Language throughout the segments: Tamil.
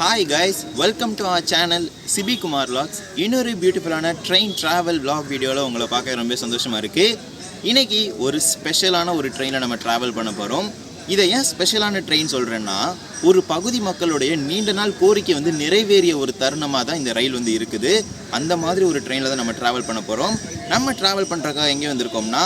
Hi guys welcome to our channel Sibi Kumar vlogs. இன்னொரு பியூட்டிஃபுல்லான ட்ரெயின் ட்ராவல் vlog வீடியோவில் உங்களை பார்க்க ரொம்ப சந்தோஷமாக இருக்குது இன்றைக்கி ஒரு ஸ்பெஷலான ஒரு ட்ரெயினில் நம்ம ட்ராவல் பண்ண போகிறோம் இதை ஏன் ஸ்பெஷலான ட்ரெயின் சொல்கிறேன்னா ஒரு பகுதி மக்களுடைய நீண்ட நாள் கோரிக்கை வந்து நிறைவேறிய ஒரு தருணமாக தான் இந்த ரயில் வந்து இருக்குது. அந்த மாதிரி ஒரு ட்ரெயினில் தான் நம்ம ட்ராவல் பண்ண போகிறோம் நம்ம ட்ராவல் பண்ணுறக்காக எங்கே வந்திருக்கோம்னா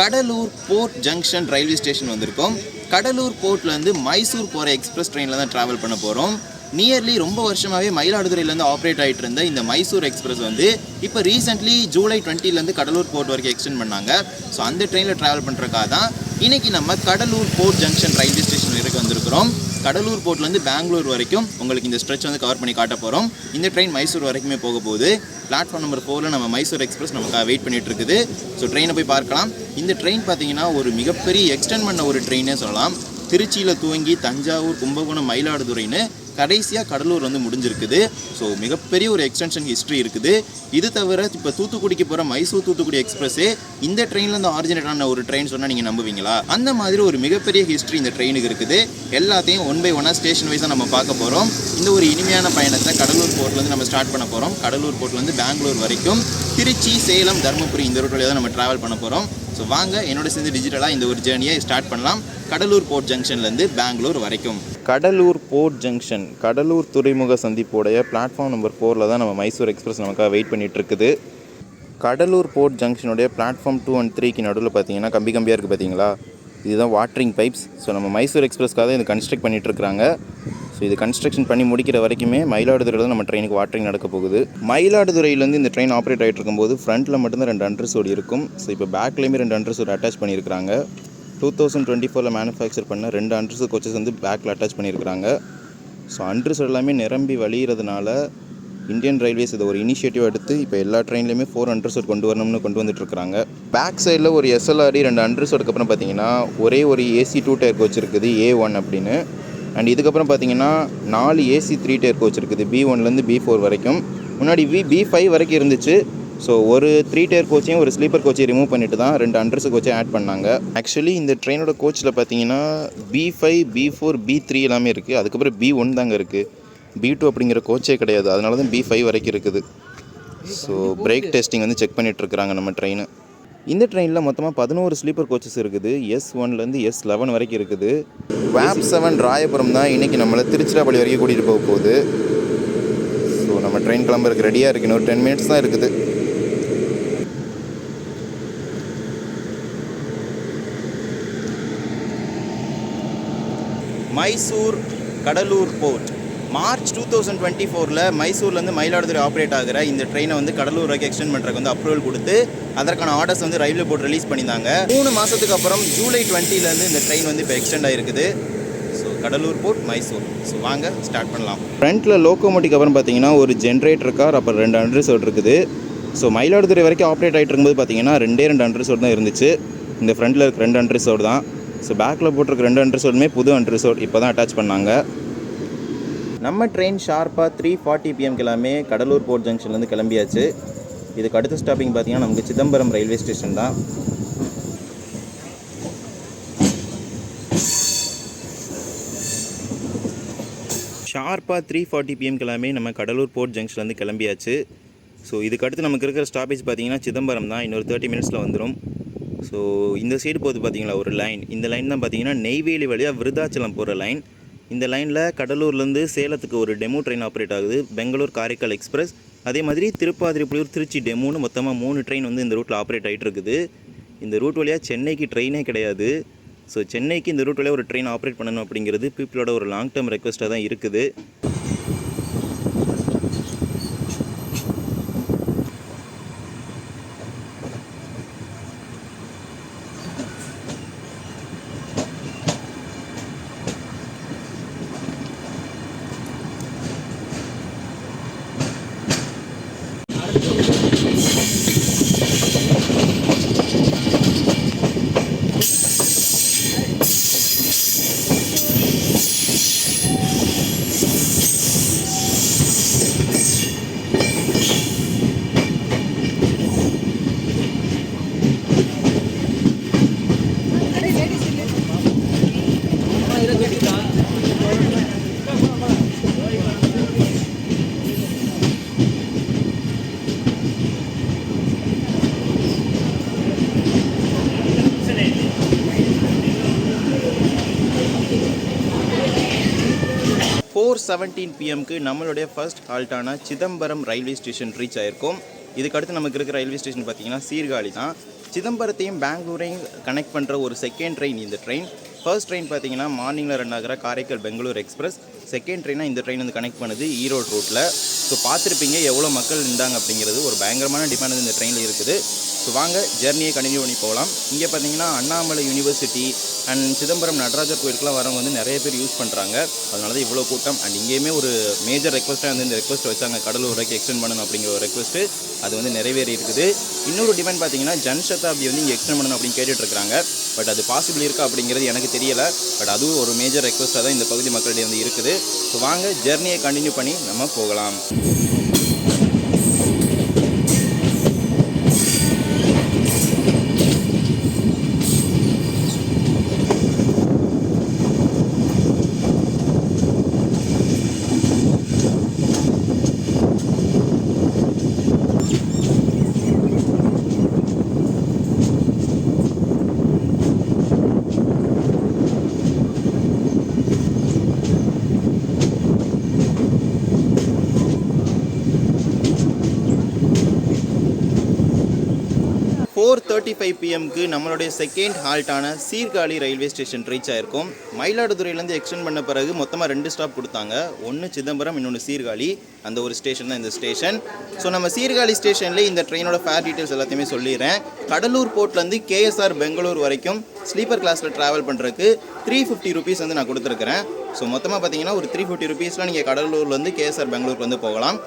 Cuddalore port junction railway station வந்திருக்கோம். கடலூர் போர்ட்லேருந்து மைசூர் போகிற எக்ஸ்பிரஸ் ட்ரெயினில் தான் ட்ராவல் பண்ண போகிறோம் நியர்லி ரொம்ப வருஷமாகவே மயிலாடுதுறையிலேருந்து ஆப்ரேட் ஆகிட்டு இருந்த இந்த மைசூர் எக்ஸ்பிரஸ் வந்து இப்போ ரீசெண்ட்லி ஜூலை டுவெண்ட்டிலேருந்து கடலூர் போர்ட் வரைக்கும் எக்ஸ்டெண்ட் பண்ணாங்க. ஸோ அந்த ட்ரெயினில் ட்ராவல் பண்ணுறக்காக தான் இன்றைக்கி நம்ம Cuddalore port junction railway station வரைக்கும் வந்திருக்கிறோம். கடலூர் போர்ட்லேருந்து பெங்களூர் வரைக்கும் உங்களுக்கு இந்த ஸ்ட்ரெச் வந்து கவர் பண்ணி காட்ட போகிறோம் இந்த ட்ரெயின் மைசூர் வரைக்குமே போக போகுது. பிளாட்ஃபார்ம் நம்பர் ஃபோரில் நம்ம மைசூர் எக்ஸ்பிரஸ் நமக்கு வெயிட் பண்ணிகிட்டு இருக்குது. ஸோ ட்ரெயினை போய் பார்க்கலாம். இந்த ட்ரெயின் பார்த்தீங்கன்னா ஒரு மிகப்பெரிய எக்ஸ்டெண்ட் பண்ண ஒரு ட்ரெயினே சொல்லலாம். திருச்சியில் துவங்கி தஞ்சாவூர் கும்பகோணம் மயிலாடுதுறைன்னு கடைசியாக கடலூர் வந்து முடிஞ்சிருக்குது. ஸோ மிகப்பெரிய ஒரு எக்ஸ்டென்ஷன் ஹிஸ்ட்ரி இருக்குது. இது தவிர இப்போ தூத்துக்குடிக்கு போகிற மைசூர் தூத்துக்குடி எக்ஸ்பிரஸே இந்த ட்ரெயின்லேருந்து ஆரிஜினேட் ஆன ஒரு ட்ரெயின் சொன்னால் நீங்கள் நம்புவீங்களா? அந்த மாதிரி ஒரு மிகப்பெரிய ஹிஸ்ட்ரி இந்த ட்ரெயினுக்கு இருக்குது. எல்லாத்தையும் ஒன் பை ஒன்னாக ஸ்டேஷன் வைஸாக நம்ம பார்க்க போகிறோம் இந்த ஒரு இனிமையான பயணத்தை கடலூர் போர்ட்லேருந்து நம்ம ஸ்டார்ட் பண்ண போகிறோம் கடலூர் போர்ட்லேருந்து பெங்களூர் வரைக்கும் திருச்சி சேலம் தருமபுரி இந்த ரூட் வழியாக தான் நம்ம ட்ராவல் பண்ண போகிறோம் ஸோ வாங்க என்னோட சேர்ந்து டிஜிட்டலாக இந்த ஒரு ஜேர்னியை ஸ்டார்ட் பண்ணலாம். கடலூர் போர்ட் ஜங்ஷன்லேருந்து பெங்களூர் வரைக்கும். கடலூர் போர்ட் ஜங்ஷன் கடலூர் துறைமுக சந்திப்போடைய பிளாட்ஃபார்ம் நம்பர் ஃபோரில் தான் நம்ம மைசூர் எக்ஸ்பிரஸ் நமக்காக வெயிட் பண்ணிட்டு இருக்குது கடலூர் போர்ட் ஜங்ஷனுடைய பிளாட்ஃபார்ம் டூ அண்ட் த்ரீக்கு நடுவில் பார்த்தீங்கன்னா கம்பி கம்பியாக இருக்குது பார்த்தீங்களா இதுதான் வாட்டரிங் பைப்ஸ் ஸோ நம்ம மைசூர் எக்ஸ்பிரஸ்க்காக தான் இது கன்ஸ்ட்ரக்ட் பண்ணிட்டு ஸோ இது கன்ஸ்ட்ரக்ஷன் பண்ணி முடிக்கிற வரைக்குமே மயிலாடுதுறையில் தான் நம்ம ட்ரெயினுக்கு வாட்டரிங் நடக்க போகுது. மயிலாடுதுறையிலேருந்து இந்த ட்ரெயின் ஆப்ரேட் ஆகிட்டு இருக்கும்போது ஃப்ரண்ட்டில் மட்டும்தான் ரெண்டு அண்டர்சோடு இருக்கும். ஸோ இப்போ பேக்லேயுமே ரெண்டு அண்டர்சோடு அட்டாச் பண்ணியிருக்காங்க டூ தௌசண்ட் டுவெண்ட்டி ஃபோரில் மேனுஃபேக்சர் பண்ண ரெண்டு அண்டர்சோட் கோச்சஸ் வந்து பேக்கில் அட்டாச் பண்ணியிருக்காங்க ஸோ அண்டர்சோட் எல்லாமே நிரம்பி வழியிறதுனால இந்தியன் ரயில்வேஸ் இதை ஒரு இனிஷியேட்டிவ் எடுத்து இப்போ எல்லா ட்ரெயின்லையுமே ஃபோர் அண்டர்சோட் கொண்டு வரணும்னு கொண்டு வந்துட்டு இருக்காங்க. பேக் சைடில் ஒரு எஸ்எல்ஆர்டி ரெண்டு அண்டர்சோடுக்கு அப்புறம் பார்த்தீங்கன்னா ஒரே ஒரு ஏசி டூ டயர் கோச் இருக்குது ஏ ஒன் அப்படின்னு. அண்ட் இதுக்கப்புறம் பார்த்தீங்கன்னா நாலு ஏசி த்ரீ டயர் கோச் இருக்குது. பி ஒன்லேருந்து பி ஃபோர் வரைக்கும். முன்னாடி வி பி ஃபைவ் வரைக்கும் இருந்துச்சு. ஸோ ஒரு த்ரீ டயர் கோச்சையும் ஒரு ஸ்லீப்பர் கோச்சையும் ரிமூவ் பண்ணிட்டு தான் ரெண்டு அண்டர்ஸ் கோச்சையும் ஆட் பண்ணாங்க. ஆக்சுவலி இந்த ட்ரெயினோட கோச்சில் பார்த்தீங்கன்னா B five B four B three எல்லாமே இருக்குது அதுக்கப்புறம் பி ஒன் தாங்க இருக்குது பி டூ அப்படிங்கிற கோச்சே கிடையாது. அதனால தான் பி ஃபைவ் வரைக்கும் இருக்குது. ஸோ பிரேக் டெஸ்டிங் வந்து செக் பண்ணிட்டு இருக்கிறாங்க நம்ம ட்ரெயின் இந்த ட்ரெயினில் மொத்தமாக பதினோரு ஸ்லீப்பர் கோச்சஸ் இருக்குது. எஸ் ஒன்லேருந்து எஸ் லெவன் வரைக்கும் இருக்குது. வேப் செவன் ராயபுரம் தான் இன்றைக்கி நம்மளை திருச்சிராப்பள்ளி வரைக்கும் கூட்டிகிட்டு போக போகுது. ஸோ நம்ம ட்ரெயின் கிளம்புறதுக்கு ரெடியாக இருக்கு ஒரு டென் மினிட்ஸ் தான் இருக்குது. Mysore Cuddalore port. March two thousand twenty ஃபோரில் மைசூர்லேருந்து மயிலாடுதுறை ஆப்ரேட் ஆகிற இந்த ட்ரெயினை வந்து கடலூர் வரைக்கும் எக்ஸ்டெண்ட் பண்ணுறதுக்கு வந்து அப்ரூவல் கொடுத்து அதற்கான ஆர்டர்ஸ் வந்து ரயில்வே போர்ட் ரிலீஸ் பண்ணியிருந்தாங்க. மூணு மாதத்துக்கு அப்புறம் ஜூலை டுவெண்ட்டிலேருந்து இந்த ட்ரெயின் வந்து இப்போ எக்ஸ்டெண்ட் ஆகிருக்குது so Cuddalore port Mysore. So வாங்க ஸ்டார்ட் பண்ணலாம். ஃப்ரண்ட்டில் லோக்கோமோட்டிக் அப்புறம் பார்த்தீங்கன்னா ஒரு ஜென்ரேட்டர் கார் அப்புறம் ரெண்டு அண்டர்சோட் இருக்குது. ஸோ மயிலாடுதுறை வரைக்கும் ஆப்ரேட் ஆகிட்டு இருக்கும்போது பார்த்தீங்கன்னா ரெண்டே ரெண்டு அண்டர்சோட் தான் இருந்துச்சு. இந்த ஃப்ரண்ட்டில் இருக்க ரெண்டு அண்டர்சோட் தான். ஸோ பேக்கில் போட்டிருக்க ரெண்டு அண்டர்சோடுமே புது அண்டர்சோட் இப்போ தான் அட்டாச் பண்ணாங்க. நம்ம ட்ரெயின் ஷார்ப்பாக த்ரீ ஃபார்ட்டி பிஎம்க்கு எல்லாமே கடலூர் போர்ட் ஜங்ஷன்லேருந்து கிளம்பியாச்சு. இதுக்கு அடுத்த ஸ்டாப்பிங் பார்த்தீங்கன்னா நமக்கு சிதம்பரம் ரயில்வே ஸ்டேஷன் தான். ஷார்ப்பாக த்ரீ ஃபார்ட்டி பிஎம்க்கு எல்லாமே நம்ம கடலூர் போர்ட் ஜங்ஷன்லேருந்து கிளம்பியாச்சு. ஸோ இதுக்கு அடுத்து நமக்கு இருக்கிற ஸ்டாப்பேஜ் பார்த்தீங்கன்னா சிதம்பரம் தான். இன்னொரு தேர்ட்டி மினிட்ஸில் வந்துடும் ஸோ இந்த சைடு போகுது பார்த்தீங்களா ஒரு லைன் இந்த லைன் தான் பார்த்தீங்கன்னா நெய்வேலி வழியாக விருதாச்சலம் போகிற லைன் இந்த லைனில் கடலூர்லேருந்து சேலத்துக்கு ஒரு டெமோ ட்ரெயின் ஆப்ரேட் ஆகுது. பெங்களூர் காரைக்கால் எக்ஸ்பிரஸ். அதே மாதிரி திருப்பாதிரிப்புலியூர் திருச்சி டெமோன்னு மொத்தமாக மூணு ட்ரெயின் வந்து இந்த ரூட்டில் ஆப்ரேட் ஆகிட்டு இருக்குது. இந்த ரூட் வழியாக சென்னைக்கு ட்ரெயினே கிடையாது. ஸோ சென்னைக்கு இந்த ரூட் வழியாக ஒரு ட்ரெயின் ஆப்ரேட் பண்ணணும் அப்படிங்கிறது பீப்புளோட ஒரு லாங் டேர்ம் ரெக்வஸ்ட்டாக தான் இருக்குது. செவன்டீன் பிஎம்க்கு நம்மளுடைய ஃபர்ஸ்ட் ஹால்ட்டான சிதம்பரம் ரயில்வே ஸ்டேஷன் ரீச் ஆயிருக்கும். இதுக்கு அடுத்து நமக்கு இருக்கிற ரயில்வே ஸ்டேஷன் பார்த்தீங்கன்னா சீர்காழி தான். சிதம்பரத்தையும் பெங்களூரையும் கனெக்ட் பண்ணுற ஒரு செகண்ட் ட்ரெயின் இந்த ட்ரெயின் ஃபர்ஸ்ட் ட்ரெயின் பார்த்தீங்கன்னா மார்னிங்கில் ரன் ஆகிற காரைக்கால் பெங்களூர் எக்ஸ்பிரஸ் செகண்ட் ட்ரெயினாக இந்த ட்ரெயின் வந்து கனெக்ட் பண்ணுது ஈரோடு ரூட்டில் ஸோ பார்த்துருப்பீங்க எவ்வளோ மக்கள் இருந்தாங்க அப்படிங்கிறது. ஒரு பயங்கரமான டிமாண்ட் இந்த ட்ரெயினில் இருக்குது. ஸோ வாங்க ஜெர்னியை கண்டினியூ பண்ணி போகலாம். இங்கே பார்த்தீங்கன்னா அண்ணாமலை யூனிவர்சிட்டி அண்ட் சிதம்பரம் நடராஜர் கோயிலுக்குலாம் வரவங்க வந்து நிறைய பேர் யூஸ் பண்ணுறாங்க அதனால தான் இவ்வளோ கூட்டம். அண்ட் இங்கேயுமே ஒரு மேஜர் ரெக்வஸ்ட்டாக வந்து இந்த ரெக்வஸ்ட் வச்சாங்க. கடலூர் வரைக்கும் எக்ஸ்டெண்ட் பண்ணணும் அப்படிங்கிற ஒரு ரெக்வஸ்ட்டு அது வந்து நிறைவேறி இருக்குது. இன்னொரு டிமாண்ட் பார்த்தீங்கன்னா ஜன் சதாப்தி வந்து இங்கே எக்ஸ்டெண்ட் பண்ணணும் அப்படின்னு கேட்டுட்ருக்காங்க பட் அது பாசிபிள் இருக்கா அப்படிங்கிறது எனக்கு தெரியலை. பட் அதுவும் ஒரு மேஜர் ரெக்வஸ்ட்டாக தான் இந்த பகுதி மக்களிடையே வந்து இருக்குது. ஸோ வாங்க ஜெர்னியை கண்டினியூ பண்ணி நம்ம போகலாம். ஃபோர் தேர்ட்டி ஃபைவ் பிஎம்க்கு நம்மளுடைய செகண்ட் ஹால்ட்டான சீர்காழி ரயில்வே ஸ்டேஷன் ரீச் ஆயிருக்கும். மயிலாடுதுறையிலேருந்து எக்ஸ்டெண்ட் பண்ண பிறகு மொத்தமாக ரெண்டு ஸ்டாப் கொடுத்தாங்க. ஒன்று சிதம்பரம் இன்னொன்று சீர்காழி. அந்த ஒரு ஸ்டேஷன் தான் இந்த ஸ்டேஷன் ஸோ நம்ம சீர்காழி ஸ்டேஷன்லேயே இந்த ட்ரெயினோட ஃபேர் டீட்டெயில்ஸ் எல்லாத்தையுமே சொல்லிடுறேன். கடலூர் போர்ட்லேருந்து கேஎஸ்ஆர் பெங்களூர் வரைக்கும் ஸ்லீப்பர் கிளாஸில் ட்ராவல் பண்ணுறதுக்கு த்ரீ ஃபிஃப்டி ருபீஸ் வந்து நான் கொடுத்துருக்கிறேன். ஸோ மொத்தமாக பார்த்தீங்கன்னா ஒரு த்ரீ ஃபிஃப்டி ருபீஸில் நீங்கள் கடலூர்லேருந்து கேஎஸ்ஆர் பெங்களூருக்கு வந்து போகலாம்.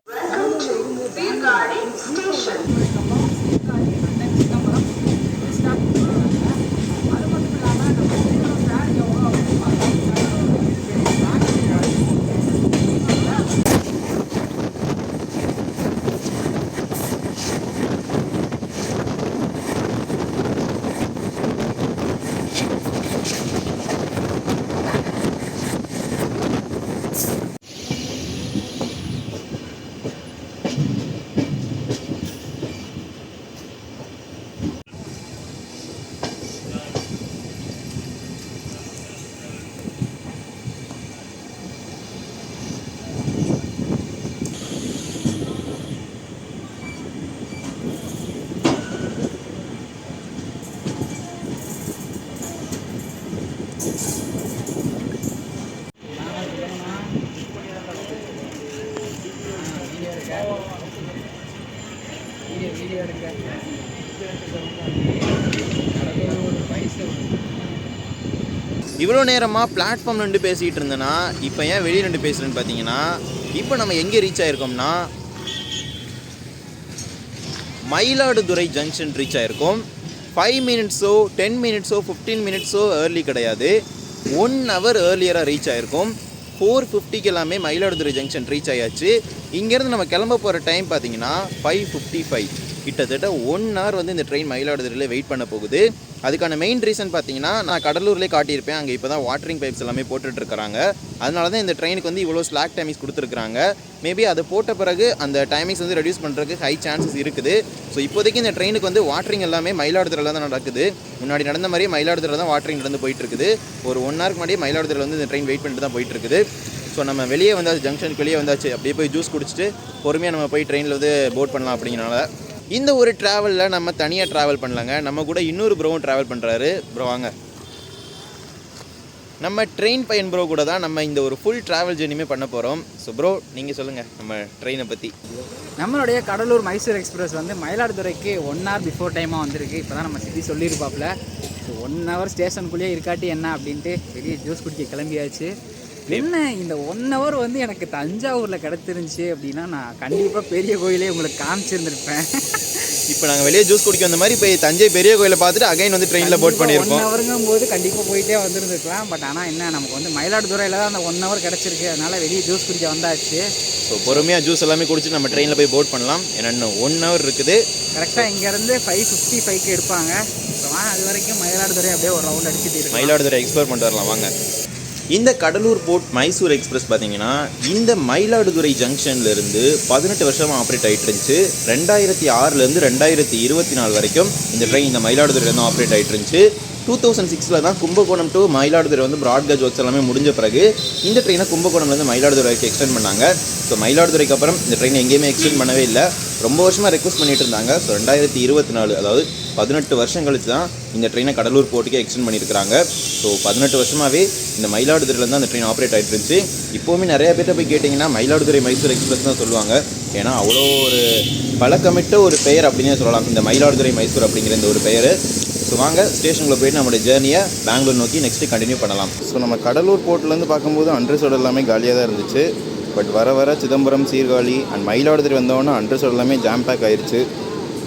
இவ்வளோ நேரமாக பிளாட்ஃபார்ம் ரெண்டு பேசிகிட்டு இருந்தேன்னா இப்போ ஏன் வெளியே ரெண்டு பேசுகிறேன்னு பார்த்தீங்கன்னா இப்போ நம்ம எங்கே ரீச் ஆயிருக்கோம்னா மயிலாடுதுறை ஜங்ஷன் ரீச் ஆயிருக்கோம். ஃபைவ் மினிட்ஸோ டென் மினிட்ஸோ ஃபிஃப்டீன் மினிட்ஸோ ஏர்லி கிடையாது. ஒன் ஹவர் ஏர்லியராக ரீச் ஆயிருக்கும். ஃபோர் ஃபிஃப்டிக்கு எல்லாமே மயிலாடுதுறை ஜங்ஷன் ரீச் ஆயாச்சு. இங்கேருந்து நம்ம கிளம்ப போகிற டைம் பார்த்தீங்கன்னா ஃபைவ் ஃபிஃப்டி ஃபைவ் கிட்டத்தட்ட ஒன் ஹவர் வந்து இந்த ட்ரெயின் மயிலாடுதுறையில் வெயிட் பண்ண போகுது. அதுக்கான மெயின் ரீசன் பார்த்தீங்கன்னா நான் கடலூர்லேயே காட்டியிருப்பேன். அங்கே இப்போ தான் வாட்டரிங் பைப்ஸ் எல்லாமே போட்டுட்டு இருக்காங்க அதனால தான் இந்த ட்ரெயினுக்கு வந்து இவ்வளோ ஸ்லாக் டைமிங்ஸ் கொடுத்துருக்காங்க மேபி அதை போட்ட பிறகு அந்த டைமிங்ஸ் வந்து ரெடியூஸ் பண்ணுறதுக்கு ஹை சான்சஸ் இருக்குது. ஸோ இப்போதைக்கு இந்த ட்ரெயினுக்கு வந்து வாட்டரிங் எல்லாமே மயிலாடுதுறையில் தான் நடக்குது. முன்னாடி நடந்த மாதிரியே மயிலாடுதுறை தான் வாட்டரிங் நடந்து போயிட்டுருக்குது ஒரு ஒன் ஹவருக்கு முன்னாடியே மயிலாடுதுறையில் வந்து இந்த ட்ரெயின் வெயிட் பண்ணிட்டு தான் போயிட்டுருக்குது ஸோ நம்ம வெளியே வந்தாச்சு ஜங்ஷனுக்கு வெளியே வந்தாச்சு. அப்படியே போய் ஜூஸ் குடிச்சிட்டு பொறுமையாக நம்ம போய் ட்ரெயினில் வந்து போட் பண்ணலாம் அப்படிங்கிறனால. இந்த ஒரு ட்ராவலில் நம்ம தனியாக ட்ராவல் பண்ணலாங்க. நம்ம கூட இன்னொரு ப்ரோவும் ட்ராவல் பண்ணுறாரு ப்ரோ வாங்க. நம்ம ட்ரெயின் பையன் ப்ரோ கூட தான் நம்ம இந்த ஒரு ஃபுல் ட்ராவல் ஜெர்னியுமே பண்ண போகிறோம் ஸோ ப்ரோ நீங்கள் சொல்லுங்கள் நம்ம ட்ரெயினை பற்றி நம்மளுடைய கடலூர் மைசூர் எக்ஸ்பிரஸ் வந்து மயிலாடுதுறைக்கு ஒன் ஹவர் பிஃபோர் டைமாக வந்திருக்கு. இப்போ தான் நம்ம சிட்டி சொல்லியிருப்பாப்புல. ஸோ ஒன் ஹவர் ஸ்டேஷனுக்குள்ளேயே இருக்காட்டி என்ன அப்படின்ட்டு பெரிய ஜூஸ் குடிக்க கிளம்பியாச்சு. என்ன இந்த ஒன் ஹவர் வந்து எனக்கு தஞ்சாவூரில் கிடச்சிருந்துச்சு அப்படின்னா நான் கண்டிப்பாக பெரிய கோயிலே உங்களுக்கு காமிச்சிருந்திருப்பேன். இப்போ நாங்கள் வெளியே ஜூஸ் குடிக்க வந்த மாதிரி போய் தஞ்சை பெரிய கோயிலை பார்த்துட்டு அகைன் வந்து ட்ரெயினில் போட் ஒன் பண்ணியிருக்கோம் ஹவருங்கும் போது கண்டிப்பாக போயிட்டே வந்திருந்துருக்கலாம். பட் ஆனால் என்ன நமக்கு வந்து மயிலாடுதுறையில் தான் அந்த ஒன் ஹவர் கிடச்சிருக்கு. அதனால வெளியே ஜூஸ் குடிக்க வந்தாச்சு. ஸோ பொறுமையாக ஜூஸ் எல்லாமே குடிச்சிட்டு நம்ம ட்ரெயினில் போய் போட் பண்ணலாம். ஏன்னா இன்னும் ஒன் ஹவர் இருக்குது கரெக்டாக இங்கேருந்து ஃபைவ் ஃபிஃப்டி ஃபைவ்க்கு எடுப்பாங்க. அது வரைக்கும் மயிலாடுதுறை அப்படியே ஒரு ரவுண்ட் அடிச்சுட்டு மயிலாடுதுறை எக்ஸ்ப்ளோர் பண்ணிட்டு வரலாம் வாங்க. இந்த கடலூர் போர்ட் மைசூர் எக்ஸ்பிரஸ் பார்த்தீங்கன்னா இந்த மயிலாடுதுறை ஜங்ஷன்லேருந்து பதினெட்டு வருஷமாக ஆப்ரேட் ஆகிட்டு இருந்துச்சு. ரெண்டாயிரத்தி ஆறுலேருந்து ரெண்டாயிரத்தி இருபத்தி நாலு வரைக்கும் இந்த ட்ரெயின் இந்த மயிலாடுதுறையிலேருந்து ஆப்ரேட் ஆகிட்டு இருந்துச்சு. டூ தௌசண்ட் சிக்ஸில் தான் கும்பகோணம் டு மயிலாடுதுறை வந்து பிராட்கேஜ் ஒர்க்ஸ் எல்லாமே முடிஞ்ச பிறகு இந்த ட்ரெயினை கும்பகோணம்லேருந்து மயிலாடுதுறை வரைக்கும் எக்ஸ்டெண்ட் பண்ணாங்க. ஸோ மயிலாடுதுறைக்கு அப்புறம் இந்த ட்ரெயின் எங்கேயுமே எக்ஸ்டெண்ட் பண்ணவே இல்லை. ரொம்ப வருஷமாக ரெக்வஸ்ட் பண்ணிட்டு இருந்தாங்க. ஸோ ரெண்டாயிரத்தி இருபத்தி நாலு அதாவது பதினெட்டு வருஷம் கழிச்சு தான் இந்த ட்ரெயினை கடலூர் போர்ட்டுக்கே எக்ஸ்டெண்ட் பண்ணியிருக்காங்க ஸோ பதினெட்டு வருஷமாகவே இந்த மயிலாடுதுறையிலேருந்து தான் அந்த ட்ரெயின் ஆப்ரேட் ஆகிட்டு இருந்துச்சு. இப்போவுமே நிறைய பேர்ட்ட போய் கேட்டிங்கன்னா மயிலாடுதுறை மைசூர் எக்ஸ்பிரஸ் தான் சொல்லுவாங்க. ஏன்னா அவ்வளோ ஒரு பழக்கமிட்ட ஒரு பெயர் அப்படின்னே சொல்லலாம். இந்த மயிலாடுதுறை மைசூர் அப்படிங்கிற இந்த ஒரு பெயர். ஸோ வாங்க ஸ்டேஷனில் போயிட்டு நம்மளுடைய ஜேர்னியை பெங்களூர் நோக்கி நெக்ஸ்ட்டு கண்டினியூ பண்ணலாம். ஸோ நம்ம கடலூர் போர்ட்லேருந்து பார்க்கும்போது அண்ட்ரஸோட எல்லாமே காலியாக தான் இருந்துச்சு. பட் வர வர சிதம்பரம் சீர்காழி அண்ட் மயிலாடுதுறை வந்தோன்னா அண்ட்ரஸோட எல்லாமே ஜாம் பேக் ஆயிடுச்சு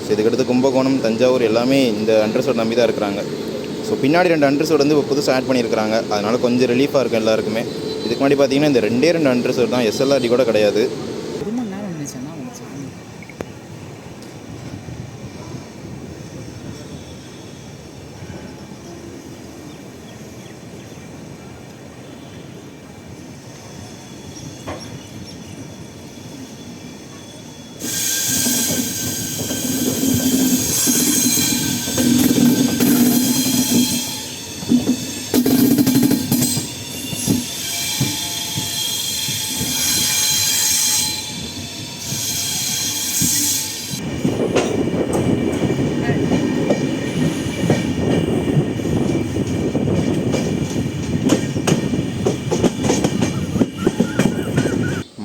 ஸோ இதுக்கடுத்து கும்பகோணம் தஞ்சாவூர் எல்லாமே இந்த அண்ட்ரஸோட நம்பி தான் இருக்கிறாங்க. ஸோ பின்னாடி ரெண்டு அண்ட்ரஸோட வந்து இப்போ புதுசாக ஆட் பண்ணியிருக்காங்க அதனால் கொஞ்சம் ரிலீஃபாக இருக்கும் எல்லாருக்குமே. இதுக்கு முன்னாடி பார்த்தீங்கன்னா இந்த ரெண்டே ரெண்டு அண்ட்ரஸோட தான் எஸ்எல்ஆர்டி கூட கிடையாது ஒரு மணி நேரம் இருந்துச்சுன்னா உங்களுக்கு சாமி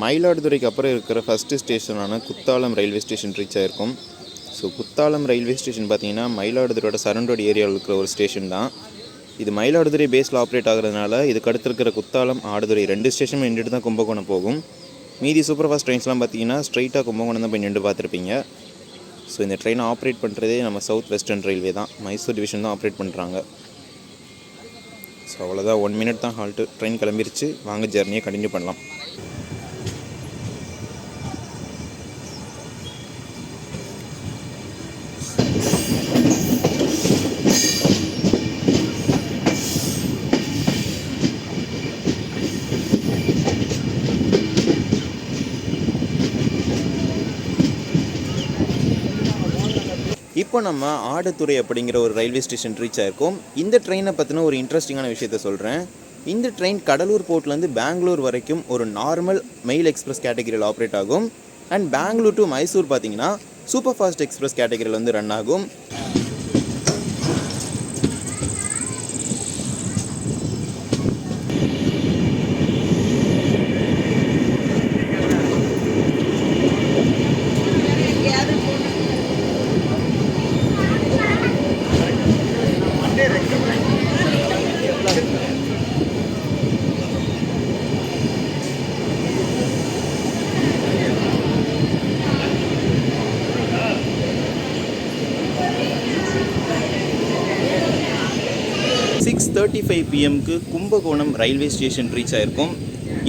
மயிலாடுதுறைக்கு அப்புறம் இருக்கிற ஃபஸ்ட்டு ஸ்டேஷனான குத்தாலம் ரயில்வே ஸ்டேஷன் ரீச் ஆகிருக்கும் ஸோ குத்தாலம் ரயில்வே ஸ்டேஷன் பார்த்தீங்கன்னா மயிலாடுதுறையோட சரண்டோடு ஏரியாவில் இருக்கிற ஒரு ஸ்டேஷன் தான். இது மயிலாடுதுறை பேஸில் ஆப்ரேட் ஆகுறதுனால இதுக்கு அடுத்திருக்கிற குத்தாலம் ஆடுதுறை ரெண்டு ஸ்டேஷனும் நின்றுட்டு தான் கும்பகோணம் போகும். மீதி சூப்பர் ஃபாஸ்ட் ட்ரெயின்ஸ்லாம் பார்த்தீங்கன்னா ஸ்ட்ரைட்டாக கும்பகோணம் தான் போய் நின்று பார்த்துருப்பீங்க. ஸோ இந்த ட்ரெயினை ஆப்ரேட் பண்ணுறதே நம்ம சவுத் வெஸ்டர்ன் ரயில்வே தான். மைசூர் டிவிஷன் தான் ஆப்ரேட் பண்ணுறாங்க ஸோ அவ்வளோதான் ஒன் மினிட் தான் ஹால்ட்டு ட்ரெயின் கிளம்பிருச்சு. வாங்க ஜெர்னியை கண்டினியூ பண்ணலாம். இப்போ நம்ம ஆடத்துறை அப்படிங்கிற ஒரு ரயில்வே ஸ்டேஷன் ரீச் ஆயிருக்கோம். இந்த ட்ரெயினை பற்றின ஒரு இன்ட்ரெஸ்டிங்கான விஷயத்த சொல்கிறேன் இந்த ட்ரெயின் கடலூர் போர்ட்லேருந்து பெங்களூர் வரைக்கும் ஒரு நார்மல் மெயில் எக்ஸ்பிரஸ் கேட்டகரியில் ஆப்ரேட் ஆகும். அண்ட் பெங்களூர் டு மைசூர் பார்த்தீங்கன்னா சூப்பர் ஃபாஸ்ட் எக்ஸ்பிரஸ் கேட்டகரியில் வந்து ரன் ஆகும் சிக்ஸ் தேர்ட்டி ஃபைவ் பிஎம்க்கு கும்பகோணம் ரயில்வே ஸ்டேஷன் ரீச் ஆயிருக்கும்.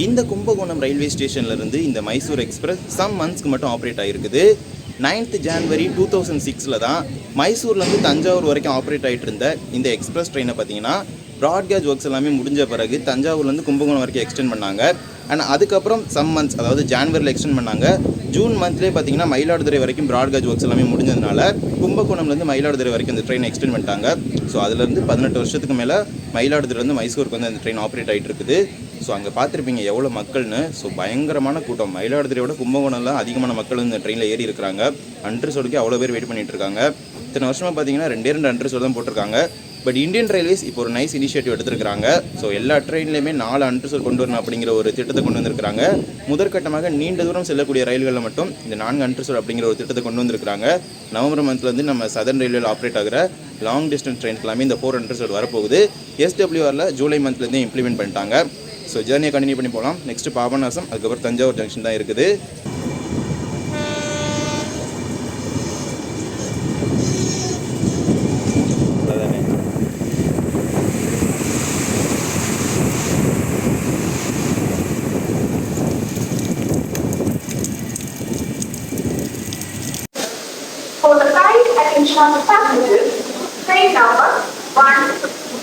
இந்த கும்பகோணம் ரயில்வே ஸ்டேஷன்லேருந்து இந்த மைசூர் எக்ஸ்பிரஸ் சம் மந்த்ஸ்க்கு மட்டும் ஆப்ரேட் ஆகிருக்குது நைன்த் ஜான்வரி டூ தௌசண்ட் சிக்ஸில் தான் மைசூர்லேருந்து தஞ்சாவூர் வரைக்கும் ஆப்ரேட் ஆகிட்டு இருந்த இந்த எக்ஸ்பிரஸ் ட்ரெயினை பார்த்தீங்கன்னா ப்ராட்கேஜ் ஒர்க்ஸ் எல்லாமே முடிஞ்ச பிறகு தஞ்சாவூர்லேருந்து கும்பகோணம் வரைக்கும் எக்ஸ்டெண்ட் பண்ணாங்க. அண்ட் அதுக்கப்புறம் சம் மந்த்ஸ் அதாவது ஜான்வரியில் எக்ஸ்டெண்ட் பண்ணாங்க. ஜூன் மந்த்லேயே பார்த்தீங்கன்னா மயிலாடுதுறை வரைக்கும் பிராட்காஜ் ஒர்க்ஸ் எல்லாமே முடிஞ்சதுனால கும்பகோணம்லேருந்து மயிலாடுதுறை வரைக்கும் இந்த ட்ரெயின் எக்ஸ்டெண்ட் பண்ணிட்டாங்க. ஸோ அதுலேருந்து பதினெட்டு வருஷத்துக்கு மேலே மயிலாடுதுறையிலேருந்து மைசூருக்கு வந்து அந்த ட்ரெயின் ஆப்ரேட் ஆகிட்டு இருக்குது. ஸோ அங்கே பார்த்துருப்பீங்க எவ்வளோ மக்கள்னு. ஸோ பயங்கரமான கூட்டம். மயிலாடுதுறையோட கும்பகோணம்லாம் அதிகமான மக்கள் இந்த ட்ரெயினில் ஏறி இருக்கிறாங்க. அன்ட்ரு சொல்லிக்கு அவ்வளோ பேர் வெயிட் பண்ணிட்டு இருக்காங்க. இத்தனை வருஷமாக பார்த்தீங்கன்னா ரெண்டே ரெண்டு அன்ட்ரு தான் போட்டிருக்காங்க. பட் இந்தியன் ரயில்வேஸ் இப்போ ஒரு நைஸ் இனிஷியேட்டிவ் எடுத்திருக்காங்க ஸோ எல்லா ட்ரெயின்லையுமே நாலு அன்ட்ரசல் கொண்டு வரணும் அப்படிங்கிற ஒரு திட்டத்தை கொண்டு வந்திருக்காங்க முதற்கட்டமாக நீண்ட தூரம் செல்லக்கூடிய ரயில்களில் மட்டும் இந்த நான்கு அன்ட்ரசல் அப்படிங்கிற ஒரு திட்டத்தை கொண்டு வந்திருக்காங்க நவம்பர் மந்த்லேருந்து நம்ம சதர்ன் ரயில்வேல ஆப்ரேட் ஆகிற லாங் டிஸ்டன்ஸ் ட்ரெயின்ஸ் எல்லாமே இந்த ஃபோர் அன்ட்ரசல் வரப்போகுது. எஸ்டபிள்யூஆரில் ஜூலை மந்த்லேருந்து இம்ப்ளிமெண்ட் பண்ணிட்டாங்க. ஸோ ஜேர்னியை கண்டினியூ பண்ணி போகலாம் நெக்ஸ்ட் பாபநாசம் அதுக்கப்புறம் தஞ்சாவூர் ஜங்ஷன் தான் இருக்குது.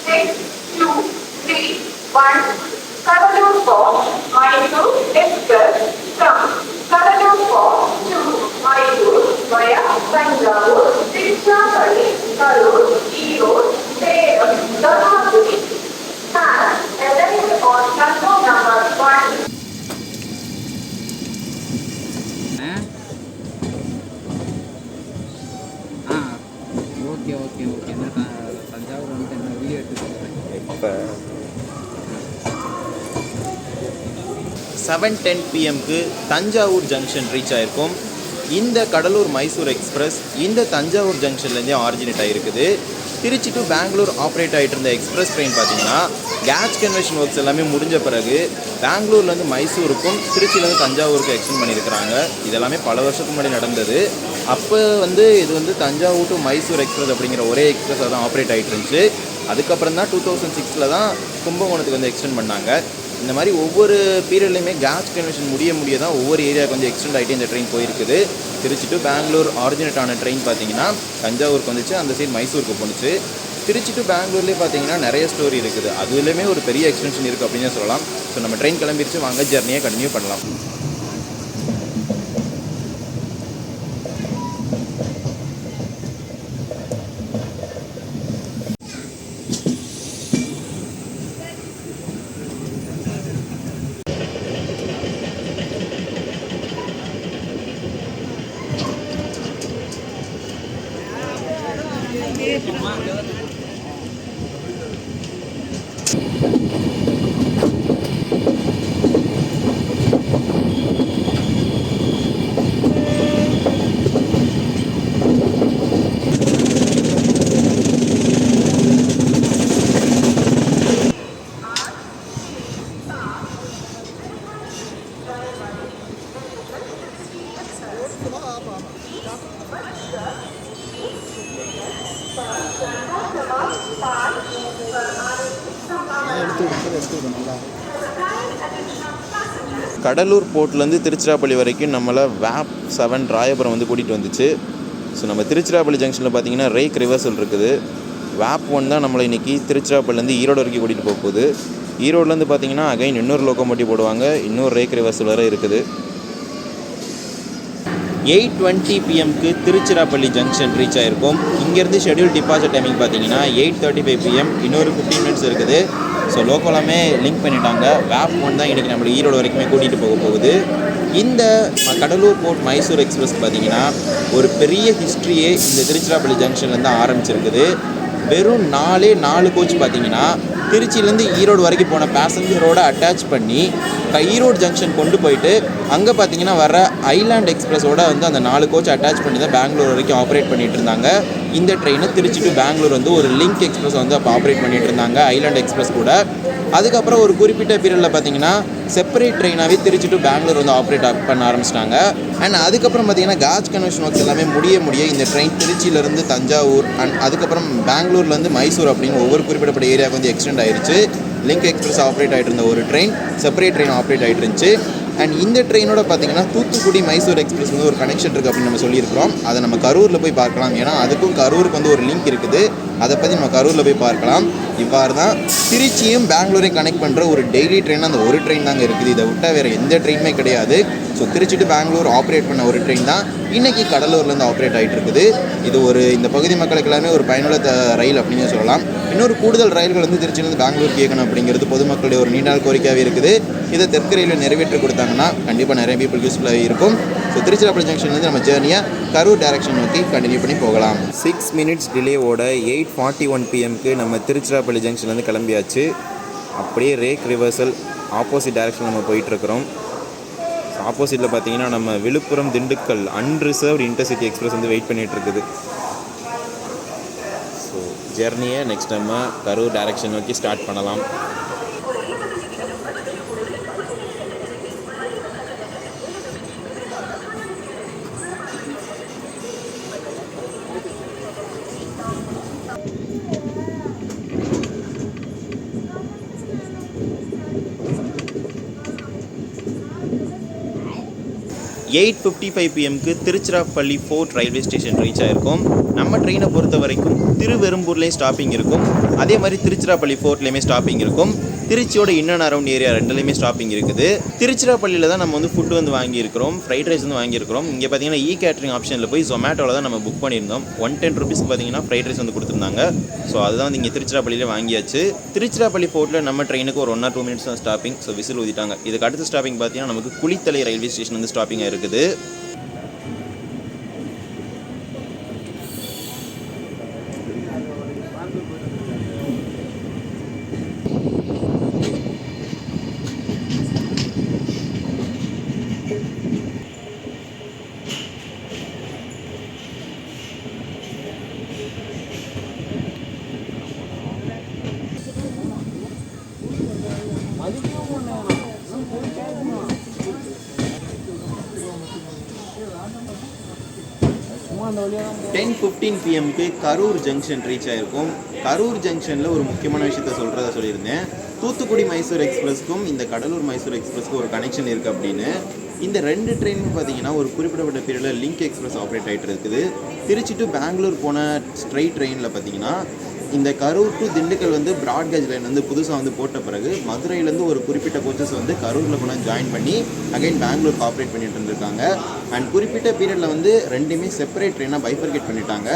Z, 2, 3, 1. Curvature for minus x plus sum. Curvature for 2 minus y ಸಂಗ್ರಹವು ಶಿಕ್ಷಕಳಿ ಕರು ಹೀರೋ ಸೇರಂ ಧನಾಗುವಿ on control number 1. Seven ten பிஎம்க்கு Thanjavur junction reach ஆயிருக்கும். இந்த கடலூர் மைசூர் எக்ஸ்பிரஸ் இந்த தஞ்சாவூர் ஜங்ஷன்லேருந்தே ஆரிஜினேட் ஆகிருக்குது திருச்சி டு பெங்களூர் ஆப்ரேட் ஆகிட்டு இருந்த எக்ஸ்பிரஸ் ட்ரெயின் பார்த்தீங்கன்னா கேஸ் கன்வெர்ஷன் ஒர்க்ஸ் எல்லாமே முடிஞ்ச பிறகு பெங்களூர்லேருந்து மைசூருக்கும் திருச்சியிலேருந்து தஞ்சாவூருக்கு எக்ஸ்டெண்ட் பண்ணியிருக்கிறாங்க. இதெல்லாமே பல வருஷத்துக்கு முன்னாடி நடந்தது. அப்போ வந்து இது வந்து தஞ்சாவூர் டு மைசூர் எக்ஸ்பிரஸ் அப்படிங்கிற ஒரே எக்ஸ்பிரஸாக தான் ஆப்ரேட் ஆகிட்டு இருந்துச்சு அதுக்கப்புறம் தான் டூ தௌசண்ட் சிக்ஸில் தான் கும்பகோணத்துக்கு வந்து எக்ஸ்டெண்ட் பண்ணாங்க. இந்த மாதிரி ஒவ்வொரு பீரியட்லையுமே கேஸ் கன்வென்ஷன் முடிய முடிய தான் ஒவ்வொரு ஏரியாவுக்கு வந்து எக்ஸ்டெண்ட் ஆகிட்டு இந்த ட்ரெயின் போயிருக்குது. திருச்சி டு பெங்களூர் ஆரிஜினேட் ஆன ட்ரெயின் பார்த்தீங்கன்னா தஞ்சாவூருக்கு வந்துச்சு அந்த சைடு மைசூருக்கு போணுச்சு. திருச்சி டு பெங்களூர்லேயே பார்த்தீங்கன்னா நிறைய ஸ்டோரி இருக்குது. அதுலேயுமே ஒரு பெரிய எக்ஸ்டென்ஷன் இருக்குது அப்படின்னு சொல்லலாம். ஸோ நம்ம ட்ரெயின் கிளம்பிருச்சு வாங்க ஜர்னியை கண்டினியூ பண்ணலாம். aqui. கடலூர் போர்ட்லேருந்து திருச்சிராப்பள்ளி வரைக்கும் நம்மளை வேப் செவன் ராயபுரம் வந்து கூட்டிகிட்டு வந்துச்சு. ஸோ நம்ம திருச்சிராப்பள்ளி ஜங்ஷனில் பார்த்தீங்கன்னா ரேக் ரிவர்சல் இருக்குது. வேப் ஒன் தான் நம்மளை இன்றைக்கி திருச்சிராப்பள்ளிலேருந்து ஈரோடு வரைக்கும் கூட்டிகிட்டு போக போகுது. ஈரோட்லேருந்து பார்த்தீங்கன்னா அகைன் இன்னொரு லோக்கோமோட்டிவ் போடுவாங்க. இன்னொரு ரேக் ரிவர்சல் வரை இருக்குது. எயிட் டுவெண்ட்டி பிஎம்க்கு திருச்சிராப்பள்ளி ஜங்ஷன் ரீச் ஆகிருக்கும் இங்கேருந்து ஷெட்யூல் டிபாசிட் டைமிங் பார்த்தீங்கன்னா எயிட் தேர்ட்டி ஃபைவ் பிஎம் இன்னொரு ஃபிஃப்டீன் மினிட்ஸ் இருக்குது. ஸோ லோக்கலாமே லிங்க் பண்ணிட்டாங்க. வேப் ஒன் தான் இன்றைக்கி நம்மளை ஈரோடு வரைக்குமே கூட்டிகிட்டு போக போகுது. இந்த கடலூர் போர்ட் மைசூர் எக்ஸ்பிரஸ் பார்த்தீங்கன்னா ஒரு பெரிய ஹிஸ்ட்ரியே இந்த திருச்சிராப்பள்ளி ஜங்ஷன்லேருந்து ஆரம்பிச்சிருக்குது. வெறும் நாலே நாலு கோச் பார்த்தீங்கன்னா திருச்சியிலேருந்து ஈரோடு வரைக்கும் போன பேசஞ்சரோட அட்டாச் பண்ணி ஈரோடு ஜங்ஷன் கொண்டு போயிட்டு அங்கே பார்த்தீங்கன்னா வர ஐலாண்ட் எக்ஸ்பிரஸோட வந்து அந்த நாலு கோச் அட்டாச் பண்ணி தான் பெங்களூர் வரைக்கும் ஆப்ரேட் பண்ணிட்டு இருந்தாங்க. இந்த ட்ரெயினை திருச்சி டு பெங்களூர் வந்து ஒரு லிங்க் எக்ஸ்பிரஸ் வந்து அப்போ ஆப்ரேட் பண்ணிட்டு இருந்தாங்க. ஐலாண்ட் எக்ஸ்பிரஸ் கூட. அதுக்கப்புறம் ஒரு குறிப்பிட்ட பீரியடில் பார்த்தீங்கன்னா செப்பரேட் ட்ரெயினாகவே திருச்சி டு பெங்களூர் வந்து ஆப்ரேட் பண்ண ஆரம்பிச்சிட்டாங்க. அண்ட் அதுக்கப்புறம் பார்த்தீங்கன்னா காஜ் கன்வென்ஷன் ஒர்க்ஸ் எல்லாமே முடிய முடிய இந்த ட்ரெயின் திருச்சியிலேருந்து தஞ்சாவூர் அண்ட் அதுக்கப்புறம் பெங்களூர்லேருந்து மைசூர் அப்படின்னு ஒவ்வொரு குறிப்பிடப்பட்ட ஏரியாவுக்கு வந்து எக்ஸ்டெண்ட் ஆயிடுச்சு லிங்க் எக்ஸ்பிரஸ் ஆப்ரேட் ஆகிட்டு இருந்த ஒரு ட்ரெயின் செப்பரேட் ட்ரெயின் ஆப்ரேட் ஆகிட்டு இருந்துச்சு. அண்ட் இந்த ட்ரெயினோட பார்த்தீங்கன்னா தூத்துக்குடி மைசூர் எக்ஸ்பிரஸ் வந்து ஒரு கனெக்ஷன் இருக்குது அப்படின்னு நம்ம சொல்லியிருக்கிறோம். அதை நம்ம கரூரில் போய் பார்க்கலாம். ஏன்னா அதுக்கும் கரூருக்கு வந்து ஒரு லிங்க் இருக்குது. அதை பற்றி நம்ம கரூரில் போய் பார்க்கலாம். இவ்வாறு தான் திருச்சியும் பெங்களூரையும் கனெக்ட் பண்ணுற ஒரு டெய்லி ட்ரெயின் அந்த ஒரு ட்ரெயின் தாங்க இருக்குது. இதை விட்டால் வேறு எந்த ட்ரெயினுமே கிடையாது. So Trichy to Bangalore operate பண்ண ஒரு ட்ரெயின் தான். இன்னைக்கு கடலூர்லேருந்து ஆப்ரேட் ஆகிட்டு இருக்குது. இது ஒரு இந்த பகுதி மக்களுக்கு எல்லாமே ஒரு பயனுள்ள ரயில் அப்படின்னு சொல்லலாம். இன்னொரு கூடுதல் ரயில்கள் வந்து திருச்சியிலேருந்து பெங்களூர் இயக்கணும் அப்படிங்கிறது பொதுமக்களுடைய ஒரு நீண்ட நாள் கோரிக்கையாகவே இருக்குது. இதை தெற்கு ரயிலில் நிறைவேற்றி கொடுத்தாங்கன்னா கண்டிப்பாக நிறைய பீப்புள் யூஸ்ஃபுல்லாக இருக்கும். ஸோ திருச்சிராப்பள்ளி ஜங்ஷன்லேருந்து நம்ம ஜேர்னியை கரூர் டேரக்ஷன் நோக்கி கண்டினியூ பண்ணி போகலாம். சிக்ஸ் மினிட்ஸ் டிலேவோட எயிட் ஃபார்ட்டி ஒன் பிஎம்க்கு நம்ம திருச்சிராப்பள்ளி ஜங்ஷன்லேருந்து கிளம்பியாச்சு. அப்படியே ரேக் ரிவர்சல் ஆப்போசிட் டேரக்ஷன் நம்ம போயிட்டுருக்குறோம். ஆப்போசிட்டில் பார்த்தீங்கன்னா நம்ம Villupuram Dindigul unreserved intercity express வந்து வெயிட் பண்ணிகிட்ருக்குது இருக்குது ஸோ ஜெர்னியை நெக்ஸ்ட் நம்ம கரூர் டேரக்ஷன் நோக்கி ஸ்டார்ட் பண்ணலாம். Eight fifty five பிஎம்க்கு Tiruchirappalli fort railway station reach ஆயிருக்கும். நம்ம ட்ரெயினை பொறுத்த வரைக்கும் திருவெரும்பூர்லேயும் ஸ்டாப்பிங் இருக்கும். அதே மாதிரி திருச்சிராப்பள்ளி ஃபோர்ட்லேயுமே ஸ்டாப்பிங் இருக்கும். திருச்சியோட இன்னன் அரௌண்ட் ஏரியா ரெண்டுலேயுமே ஸ்டாப்பிங் இருக்குது. திருச்சிராப்பள்ளியில் தான் நம்ம வந்து ஃபுட் வந்து வாங்கியிருக்கிறோம். ஃப்ரைட் ரைஸ் வந்து வாங்கியிருக்கிறோம். இங்கே பார்த்தீங்கன்னா இ கேட்டரிங் ஆப்ஷனில் போய் ஜொமேட்டோவில் தான் நம்ம புக் பண்ணியிருந்தோம். ஒன் டென் ருபீஸ்க்கு பார்த்தீங்கன்னா ஃப்ரைட் ரைஸ் வந்து கொடுத்துருந்தாங்க. ஸோ அதுதான் வந்து இங்கே திருச்சிராப்பள்ளியில் வாங்கியாச்சு. திருச்சிராப்பள்ளி ஃபோர்ட்டில் நம்ம ட்ரெயினுக்கு ஒரு ஒன் ஆர் டூ மினிட்ஸ் தான் ஸ்டாப்பிங் ஸோ விசில் ஊதிட்டாங்க இதுக்கு அடுத்த ஸ்டாப்பிங் பார்த்தீங்கன்னா நமக்கு குளித்தலை ரயில்வே ஸ்டேஷன் வந்து ஸ்டாப்பிங் இருக்குது. டென் ஃபிஃப்டீன் பிஎம்க்கு கரூர் ஜங்ஷன் ரீச் ஆயிருக்கும். கரூர் ஜங்ஷனில் ஒரு முக்கியமான விஷயத்த சொல்கிறதா சொல்லியிருந்தேன். தூத்துக்குடி மைசூர் எக்ஸ்பிரஸ்க்கும் இந்த கடலூர் மைசூர் எக்ஸ்பிரஸ்க்கும் ஒரு கனெக்ஷன் இருக்குது அப்படின்னு. இந்த ரெண்டு ட்ரெயினும் பார்த்தீங்கன்னா ஒரு குறிப்பிடப்பட்ட பீரியடில் லிங்க் எக்ஸ்பிரஸ் ஆப்ரேட் ஆகிட்டு இருக்குது. திருச்சி டு பெங்களூர் போன ஸ்ட்ரைட் ட்ரெயினில் பார்த்தீங்கன்னா இந்த கரூர் டு திண்டுக்கல் வந்து ப்ராட்கேஜ் லைன் வந்து புதுசாக வந்து போட்ட பிறகு மதுரையிலேருந்து ஒரு குறிப்பிட்ட கோச்சஸ் வந்து கரூரில் கொண்டு ஜாயின் பண்ணி அகைன் பெங்களூர் ஆப்ரேட் பண்ணிட்டு இருந்திருக்காங்க. அண்ட் குறிப்பிட்ட பீரியடில் வந்து ரெண்டுமே செப்பரேட் ட்ரெயினாக பைஃபர்கேட் பண்ணிட்டாங்க.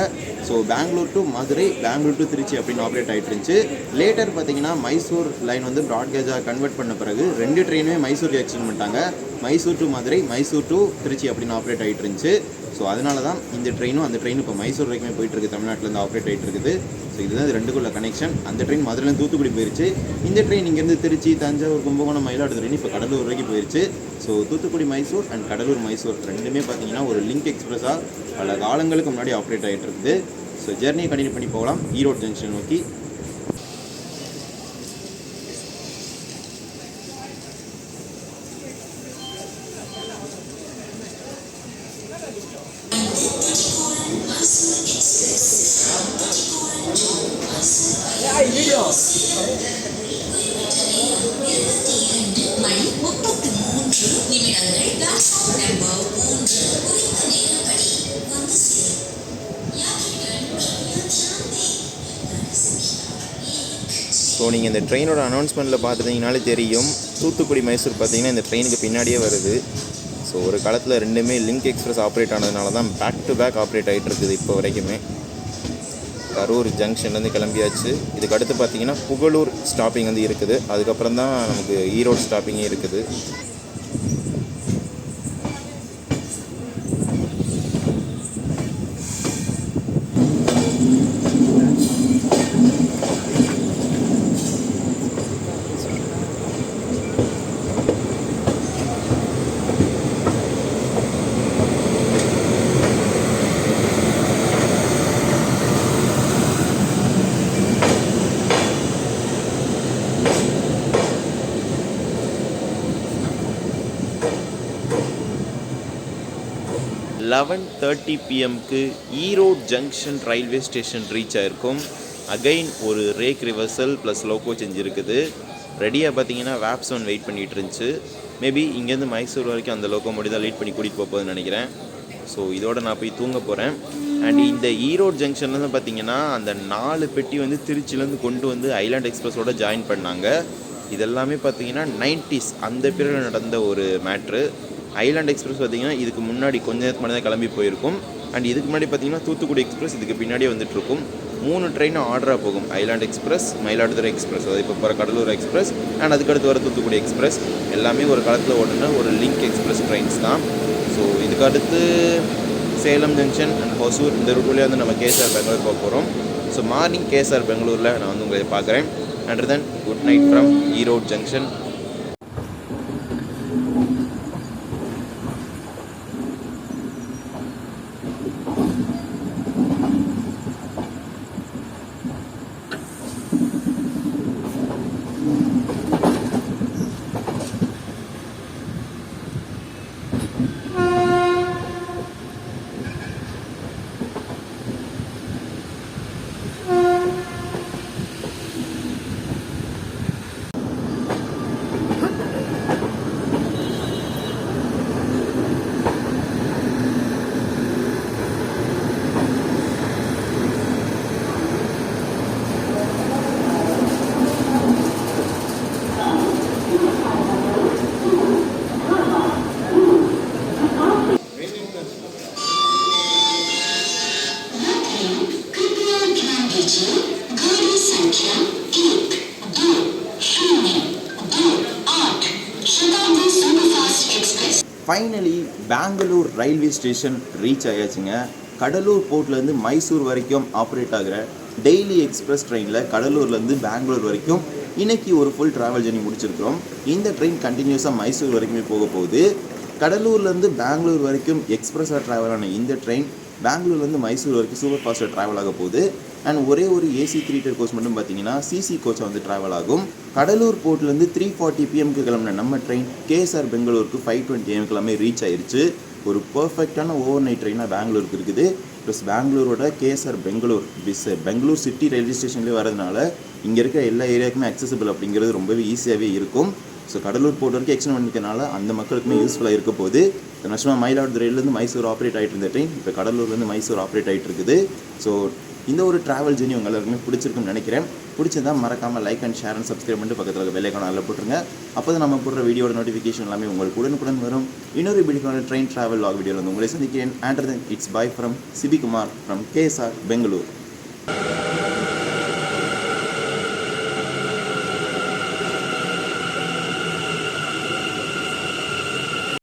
So Bangalore to Madurai Bangalore to Trichy அப்படின்னு ஆப்ரேட் ஆகிட்டு இருந்துச்சு. லேட்டர் பார்த்தீங்கன்னா மைசூர் லைன் வந்து ப்ராட்கேஜாக கன்வெர்ட் பண்ண பிறகு ரெண்டு ட்ரெயினுமே மைசூர் எக்ஸ்டெண்ட் பண்ணிட்டாங்க. மைசூர் டு மதுரை மைசூர் டு திருச்சி அப்படின்னு ஆப்ரேட் ஆகிட்டு இருந்துச்சு. ஸோ அதனால தான் இந்த ட்ரெயினும் அந்த ட்ரெயின் இப்போ மைசூர் வரைக்குமே போயிட்டு இருக்கு தமிழ்நாட்டிலேருந்து ஆப்ரேட் ஆகிட்டு இருக்குது ஸோ இதுதான் இது ரெண்டுக்குள்ள கனெக்ஷன் அந்த ட்ரெயின் மதுரையிலேருந்து தூத்துக்குடி போயிருச்சு. இந்த ட்ரெயின் இங்கேருந்து திருச்சி தஞ்சாவூர் கும்பகோணம் மயிலாடுதுறைன்னு இப்போ கடலூர் வரைக்கும் போயிருச்சு. ஸோ தூத்துக்குடி மைசூர் அண்ட் கடலூர் மைசூர் ரெண்டுமே பார்த்தீங்கன்னா ஒரு லிங்க் எக்ஸ்பிரஸாக பல காலங்களுக்கு முன்னாடி ஆப்ரேட் ஆகிட்டு இருக்குது ஸோ ஜெர்னியை கண்டினியூ பண்ணி போகலாம். ஈரோடு ஜங்ஷன் நோக்கி. ஸோ நீங்கள் இந்த ட்ரெயினோட அனௌன்ஸ்மெண்ட்டில் பார்த்துட்டிங்கனாலே தெரியும். தூத்துக்குடி மைசூர் பார்த்தீங்கன்னா இந்த ட்ரெயினுக்கு பின்னாடியே வருது. ஸோ ஒரு காலத்தில் ரெண்டுமே லிங்க் எக்ஸ்பிரஸ் ஆப்ரேட் ஆனதுனால தான் பேக் டு பேக் ஆப்ரேட் ஆகிட்டு இருக்குது இப்போ வரைக்குமே. கரூர் ஜங்ஷன்லேருந்து கிளம்பியாச்சு. இதுக்கு அடுத்து பார்த்தீங்கன்னா புகழூர் ஸ்டாப்பிங் வந்து இருக்குது. அதுக்கப்புறம் தான் நமக்கு ஈரோடு ஸ்டாப்பிங்கே இருக்குது. Eleven thirty பிஎம்க்கு Erode junction railway station reach ஆயிருக்கும். அகைன் ஒரு ரேக் ரிவர்சல் ப்ளஸ் லோக்கோ செஞ்சுருக்குது ரெடியாக பார்த்தீங்கன்னா வேப்ஸ் ஒன் வெயிட் பண்ணிகிட்டு இருந்துச்சு. மேபி இங்கேருந்து மைசூர் வரைக்கும் அந்த லோக்கோ மட்டும் தான் லீட் பண்ணி கூட்டிகிட்டு போக போகுதுன்னு நினைக்கிறேன். ஸோ இதோட நான் போய் தூங்க போகிறேன் அண்ட் இந்த ஈரோடு ஜங்ஷன்லேருந்து பார்த்தீங்கன்னா அந்த நாலு பெட்டி வந்து திருச்சியிலேருந்து கொண்டு வந்து ஐலாண்ட் எக்ஸ்பிரஸோட ஜாயின் பண்ணாங்க. இதெல்லாமே பார்த்தீங்கன்னா நைன்டிஸ் அந்த பீரியடில் நடந்த ஒரு மேட்ரு ஐலாண்ட் எக்ஸ்பிரஸ் பார்த்தீங்கன்னா இதுக்கு முன்னாடி கொஞ்ச நேரத்துக்கு முன்னாடி தான் கிளம்பி போயிருக்கும். அண்ட் இதுக்கு முன்னாடி பார்த்தீங்கன்னா தூத்துக்குடி எக்ஸ்பிரஸ் இதுக்கு பின்னாடியே வந்துட்டு இருக்கும் மூணு ட்ரெயினும் ஆர்டராக போகும். ஐலாண்ட் எக்ஸ்பிரஸ் மயிலாடுதுறை எக்ஸ்பிரஸ் அதாவது இப்போ போகிற கடலூர் எக்ஸ்பிரஸ் அண்ட் அதுக்கடுத்து வர தூத்துக்குடி எக்ஸ்பிரஸ் எல்லாமே ஒரு காலத்தில் ஓடுன ஒரு லிங்க் எக்ஸ்பிரஸ் ட்ரெயின்ஸ் தான். ஸோ இதுக்கு அடுத்து சேலம் ஜங்ஷன் அண்ட் ஹொசூர் இந்த ரூட்லேயே வந்து நம்ம கேஎஸ்ஆர் பெங்களூர் போக போகிறோம் ஸோ மார்னிங் கேஎஸ்ஆர் பெங்களூரில் நான் வந்து உங்களை பார்க்குறேன். And then good night from Erode junction Bangalore railway station reach ஆயாச்சுங்க. Cuddalore போர்ட்லேருந்து மைசூர் வரைக்கும் ஆப்ரேட் ஆகிற டெய்லி எக்ஸ்பிரஸ் ட்ரெயினில் கடலூர்லேருந்து பெங்களூர் வரைக்கும் இன்றைக்கி ஒரு ஃபுல் ட்ராவல் ஜர்னி முடிச்சிருக்கிறோம். இந்த ட்ரெயின் கண்டினியூஸாக மைசூர் வரைக்குமே போக போகுது. கடலூர்லேருந்து பெங்களூர் வரைக்கும் எக்ஸ்பிரஸாக ட்ராவல் ஆன இந்த ட்ரெயின் பெங்களூர்லேருந்து மைசூர் வரைக்கும் சூப்பர் ஃபாஸ்ட்டாக ட்ராவல் ஆக போகுது. அண்ட் ஒரே ஒரு ஏசி த்ரீ டர் கோச் மட்டும் பார்த்தீங்கன்னா சிசி கோச்சாக வந்து ட்ராவல் ஆகும். கடலூர் போர்ட்லேருந்து த்ரீ ஃபார்ட்டி பிஎம்க்கு கிளம்பின நம்ம ட்ரெயின் கேஎஸ்ஆர் பெங்களூருக்கு ஃபைவ் டுவெண்ட்டி எம் கிளம்பி ரீச் ஆயிருச்சு. ஒரு பர்ஃபெக்டான ஓவர் நைட் ட்ரெயினாக பெங்களூருக்கு இருக்குது. ப்ளஸ் பெங்களூரோட கேஎஸ்ஆர் பெங்களூர் பிஸ் பெங்களூர் சிட்டி ரயில்வே ஸ்டேஷன்லேயே வரதுனால இங்கே இருக்க எல்லா ஏரியாவுக்குமே அக்சசபிள் அப்படிங்கிறது ரொம்பவே ஈஸியாகவே இருக்கும். ஸோ கடலூர் போர்ட் வரைக்கும் எக்ஸ்டெண்ட் பண்ணிக்கிறனால அந்த மக்களுக்குமே யூஸ்ஃபுல்லாக இருக்க போது வருஷமாக மயிலாடுதுறையிலேருந்து மைசூர் ஆப்ரேட் ஆகிட்டு இருந்த ட்ரெயின் இப்போ கடலூர்லேருந்து மைசூர் ஆப்ரேட் ஆகிட்டு இருக்குது. ஸோ இந்த ஒரு ட்ராவல் ஜெர்னி உங்கள் எல்லாருக்குமே பிடிச்சிருக்குன்னு நினைக்கிறேன். பிடிச்சதா மறக்காமல் like and share and subscribe பண்ணிட்டு பக்கத்தில் இருக்க வெள்ளைக்கான அதில் போட்டுருங்க. அப்போ தான் நம்ம போடுற வீடியோட நோட்டிஃபிகேஷன் எல்லாமே உங்களுக்கு உடனுக்குடன் வரும். இன்னொரு வீடியோக்கான ட்ரெயின் ட்ராவல் லாக் வீடியோவில் வந்து உங்களை சந்திக்கிறேன். And then it's bye from Sibikumar from KSR Bangalore